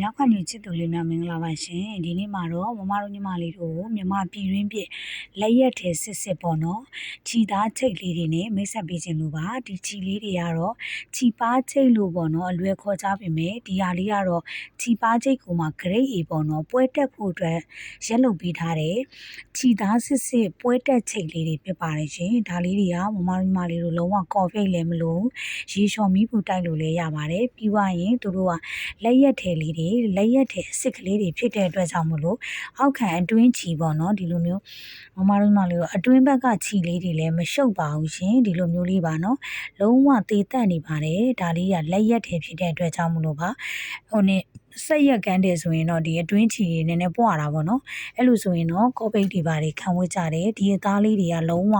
မြောက်ခွညချစ်သူလေးများမင်္ဂလာပါရှင်ဒီနေ့မှာတော့မမတို့ညီမလေးတို့ကိုမြမပြည်ရင်းပြလက်ရက်ထဲစစ်စစ်ပေါ့နော်ခြီသားချိတ်လေးတွေနဲ့မိတ်ဆက်ပေးခြင်းလို့ပါဒီခြီလေးတွေကတော့ခြီပါချိတ်လို့ပေါ့နော်အလွယ်ခေါ်ကြပါမယ်ဒီဟာလေးကတော့ခြီပါချိတ်ကိုမှ grade A ပေါ့နော်ပွဲတက်ဖို့အတွက်ရက်လုပ်ပေးထားတယ်ခြီသားစစ်စစ်ပွဲတက်ချိတ်လေးတွေဖြစ်ပါတယ်ရှင်ဒါလေးတွေကမမတို့ညီမလေးတို့လုံးဝကော်ဖိတ်လည်းမလို့ရေလျှော်မီးပူတိုက်လို့လည်းရပါတယ်ပြီးွားရင်သူတို့ကလက်ရက်ထဲလေးတွေလက်ရက်ထဲအစ်စ်ကလေးတွေဖြစ်တဲ့အတွက်ကြောင့်မလို့အောက်ခံအတွင်းချီပေါ့နော်ဒီလိုမျိုးမမတို့မလေးတို့အတွင်းဘက်ကချီလေးတွေလည်းမရှုပ်ပါဘူးရှင်ဒီလိုမျိုးလေးပါနော်လုံးဝသေးတက်နေပါတယ်ဒါလေးကလက်ရက်ထဲဖြစ်တဲ့အတွက်ကြောင့်မလို့ပါဟိုနေဆက်ရက်ကန်းတယ်ဆိုရင်တော့ဒီအတွင်းချီတွေနည်းနည်းပွားတာပေါ့နော်အဲ့လိုဆိုရင်တော့ကောပိတ်တွေပါတွေခံဝေးကြတယ်ဒီအသားလေးတွေကလုံးဝ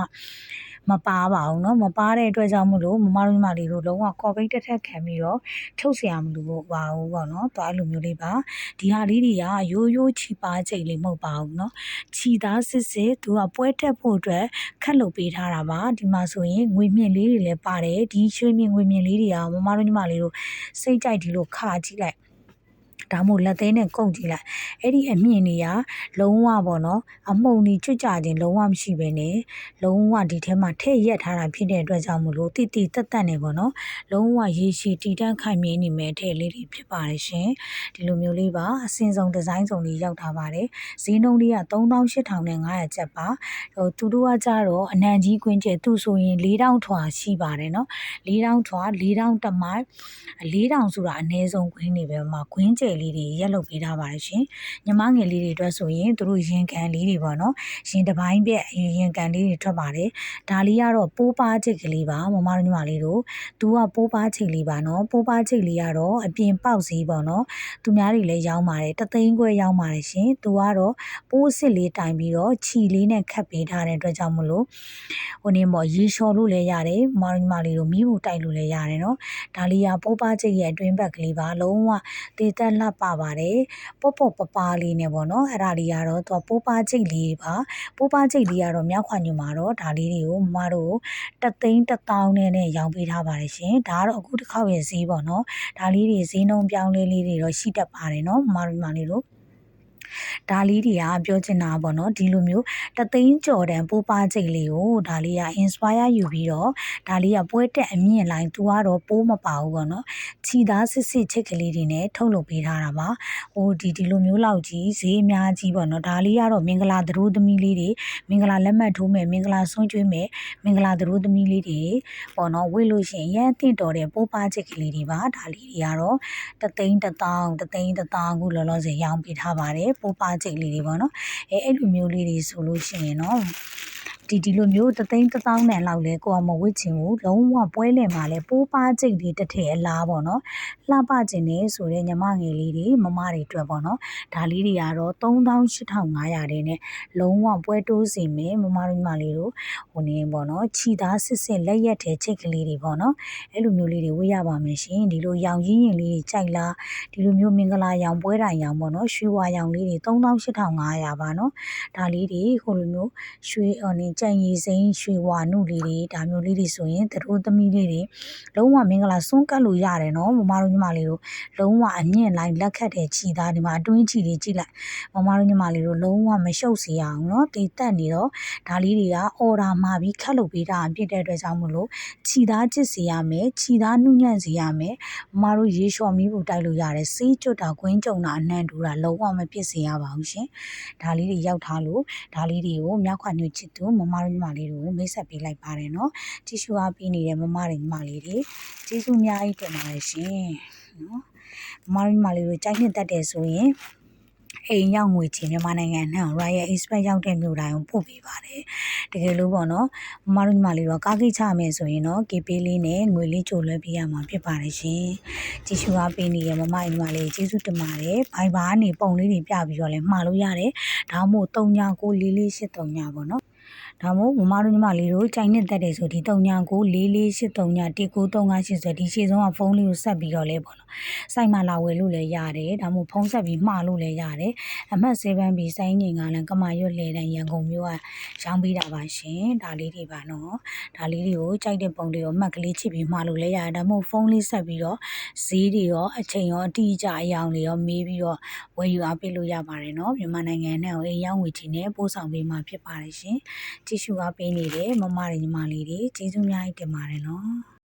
မပါပါဘူးเนาะမပါတဲ့အတွက်ကြောင့်မလို့မမတို့ညီမလေးတို့လုံးဝကော်ပိတ်တစ်ထက်ခံပြီးတော့ထုတ်เสียမလို့ပါဘူးပေါ့เนาะသွားလိုမျိုးလေးပါဒီဟာလေးတွေကရိုးရိုးချီပါချိန်လေးမဟုတ်ပါဘူးเนาะချီသားစစ်စစ်သူကပွဲတက်ဖို့အတွက်ခက်လုပ်ပေးထားတာပါဒီမှာဆိုရင်ငွေမြင့်လေးတွေလည်းပါတယ်ဒီရွှေမြင့်ငွေမြင့်လေးတွေကမမတို့ညီမလေးတို့စိတ်ကြိုက်ဒီလိုခါကြည့်လိုက် ဒါမို့လက်သေးနဲ့ကုတ်ကြည့်လိုက်အဲ့ဒီအမြင့်တွေကလုံးဝပေါ့နော်အမှုန်ကြီးချွတ်ကြခြင်းလုံးဝမရှိဘဲနဲ့လုံးဝဒီထဲမှာထည့်ရက်ထားတာဖြစ်တဲ့အတွက်ကြောင့်မလို့တိတိတက်တက်နေပေါ့နော်လုံးဝရေရှည်တည်တံ့ခိုင်မြဲနေမဲ့ထည့်လေးတွေဖြစ်ပါတယ်ရှင်ဒီလိုမျိုးလေးပါအစင်ဆုံးဒီဇိုင်းစုံလေးရောက်ထားပါတယ်ဈေးနှုန်းလေးက38,500ကျပ်ပါဟိုသူတို့ကကြတော့အနံကြီးခွင်းကျဲသူဆိုရင်4000ထွာရှိပါတယ်နော်4000ထွာ4000တမိုင်4000ဆိုတာအနည်းဆုံးခွင်းနေပဲမှာခွင်းကျဲလေးတွေရက်လုပ်ပေးထားပါတယ်ရှင်ညီမငယ်လေးတွေအတွက်ဆိုရင်သူတို့ရင်ကန်လေးတွေပေါ့နော်ရင်တစ်ပိုင်းပြက်ရင်ကန်လေးတွေထွက်ပါတယ်ဒါလေးကတော့ပိုးပါချိတ်ကလေးပါမမတို့ညီမလေးတို့သူကပိုးပါချိတ်လေးပါနော်ပိုးပါချိတ်လေးကတော့အပြင်ပေါက်စည်းပေါ့နော်သူများတွေလည်းရောင်းပါတယ်တသိန်းခွဲရောင်းပါတယ်ရှင်သူကတော့ပိုးစစ်လေးတိုင်ပြီးတော့ခြီလေးနဲ့ခတ်ပေးထားတဲ့အတွက်ကြောင့်မလို့ဟိုနေပေါ့ရေလျှော်လို့လည်းရတယ်မမတို့ညီမလေးတို့မီးဘူးတိုက်လို့လည်းရတယ်နော်ဒါလေးကပိုးပါချိတ်ရဲ့အတွင်းဘက်ကလေးပါလုံးဝတည်တက်လှပပါတယ်ပေါ့ပေါ့ပပလေးနဲ့ပေါ့နော်အဲ့ဒါလေးကတော့သူကပိုးပါချိတ်လေးပါပိုးပါချိတ်လေးကတော့မြောက်ခွညမှာတော့ဒါလေးတွေကိုမမတို့တသိန်းတစ်သောင်းနဲ့နဲ့ရောင်းပေးထားပါတယ်ရှင်ဒါကတော့အခုတစ်ခေါက်ရဲ့ဈေးပေါ့နော်ဒါလေးတွေဈေးနှုန်းပြောင်းလဲလေးတွေတော့ရှိတတ်ပါတယ်နော်မမတို့မလေးတို့ ဒါလေးတွေကပြောချင်တာပေါ့နော်ဒီလိုမျိုးတသိန်းကျော်တန်ပိုးပါချိတ်လေးကိုဒါလေးက inspire ယူပြီးတော့ဒါလေးကပွဲတက်အမြင့်လိုင်းသူကတော့ပိုးမပါဘူးပေါ့နော်ခြီသားစစ်စစ်ချိတ်ကလေးတွေနဲ့ထုတ်လုပ်ပေးထားတာပါဟိုဒီဒီလိုမျိုးလောက်ကြီးဈေးအများကြီးပေါ့နော်ဒါလေးကတော့မင်္ဂလာသရိုးသမီးလေးတွေမင်္ဂလာလက်မှတ်ထိုးမယ်မင်္ဂလာဆွန့်ကျွေးမယ်မင်္ဂလာသရိုးသမီးလေးတွေပေါ့နော်ဝေ့လို့ရှိရင်ရန်တင့်တော်တဲ့ပိုးပါချိတ်ကလေးတွေပါဒါလေးတွေကတော့တသိန်းတစ်သောင်းတသိန်းတစ်သောင်းခုလောလောဆယ်ရောင်းပေးထားပါတယ်ပိုးပါချိတ်လေးတွေပေါ့နော်အဲအဲ့လိုမျိုးလေးတွေဆိုလို့ရှိရင်တော့ ဒီဒီလိုမျိုးတသိန်းတစ်သောင်းနဲ့လောက်လဲကိုအောင်မဝစ်ချင်ဘူးလုံးဝပွဲလင်မှာလဲပိုးပါကျိတ်လေးတစ်ထည်အလားပေါ့နော်လှပကျင်နေဆိုတဲ့ညီမငယ်လေးတွေမမတွေအတွက်ပေါ့နော်ဒါလေးတွေကတော့38,500တဲ့နဲ့လုံးဝပွဲတိုးစီမယ်မမတို့ညီမလေးတို့ဟိုနေပေါ့နော်ခြီသားစစ်စစ်လက်ရက်ထဲချိတ်ကလေးတွေပေါ့နော်အဲ့လိုမျိုးလေးတွေဝေးရပါမယ်ရှင်ဒီလိုရောင်ရင်းရင်လေးတွေကြိုက်လားဒီလိုမျိုးမင်္ဂလာရောင်ပွဲတိုင်ရောင်ပေါ့နော်ရွှေဝါရောင်လေးတွေ38,500ပါနော်ဒါလေးတွေဟိုလိုမျိုးရွှေဟိုနေကြံရည်စိမ်းရွှေဝါနုလေးတွေဒါမျိုးလေးတွေဆိုရင်သတို့သမီးလေးတွေလုံးဝမင်္ဂလာစွန့်ကတ်လို့ရတယ်နော်မမတို့ညီမလေးတို့လုံးဝအမြင့်လိုက်လက်ခတ်တဲ့ခြီသားဒီမှာအတွင်းခြီတွေကြည့်လိုက်မမတို့ညီမလေးတို့လုံးဝမရှုပ်စေရအောင်နော်တေတက်နေတော့ဒါလေးတွေကအော်ဒါမှာပြီးခတ်လုပ်ပေးတာဖြစ်တဲ့အတွက်ကြောင့်မလို့ခြီသားကျစ်စေရမယ်ခြီသားနှုညံ့စေရမယ်မမတို့ရေလျှော်မီးဘူးတိုက်လို့ရတယ်စေးကျွတ်တာခွင်းကြုံတာအနှံ့တူတာလုံးဝမဖြစ်စေရပါဘူးရှင်ဒါလေးတွေရောက်ထားလို့ဒါလေးတွေကိုမြောက်ခွညွချစ်သူမမတို့ညီမလေးတို့မိတ်ဆက်ပေးလိုက်ပါတယ်နော်ကြည့်ရှုအားပေးနေတဲ့မမတွေညီမလေးတွေကျေးဇူးအများကြီးတင်ပါတယ်ရှင်နော်မမတို့ညီမလေးတို့ကြိုက်နှစ်တတ်တယ်ဆိုရင်အိမ်ရောက်ငွေချင်မြန်မာနိုင်ငံနဲ့ Royal Express ရောက်တဲ့မြို့တိုင်းကိုပို့ပေးပါတယ်တကယ်လို့ပေါ့နော်မမတို့ညီမလေးတော့ကားကိချမယ်ဆိုရင်တော့ KP လေးနဲ့ငွေလေးကြိုလွှဲပေးရမှာဖြစ်ပါတယ်ရှင်ကြည့်ရှုအားပေးနေတဲ့မမညီမလေးကျေးဇူးတင်ပါတယ်ဘိုင်ဘာကနေပုံလေးတွေပြပြီးတော့လည်းမှားလို့ရတယ်ဒါမှမဟုတ်39944483ညပေါ့နော် ဒါမို့မမတို့ညီမလေးတို့ကြိုင်နဲ့တက်တယ်ဆိုဒီ399448391938ဆိုဒီရှေ့ဆုံးကဖုန်းလေးကိုဆက်ပြီးတော့လဲပေါ့နော်စိုက်မှလာဝယ်လို့လည်းရတယ်ဒါမို့ဖုန်းဆက်ပြီးမှားလို့လည်းရတယ်အမှတ်7 B စိုင်းငင်ကလည်းကမာရွတ်လေတန်းရန်ကုန်မြို့ကရောင်းပေးတာပါရှင်ဒါလေးတွေပါနော်ဒါလေးတွေကိုကြိုက်တဲ့ပုံတွေကိုမှတ်ကလေးချစ်ပြီးမှားလို့လည်းရတယ်ဒါမို့ဖုန်းလေးဆက်ပြီးတော့ဈေးတွေရောအချိန်ရောအတိအကျအယောင်တွေရောမေးပြီးတော့ဝယ်ယူအားပေးလို့ရပါတယ်နော်မြန်မာနိုင်ငံနဲ့အိမ်ရောက်ငွေချီနဲ့ပို့ဆောင်ပေးမှာဖြစ်ပါတယ်ရှင်ကြည့်ရှုအားပေးနေတဲ့မမတွေညီမလေးတွေကျေးဇူးအများကြီးတင်ပါတယ်နော်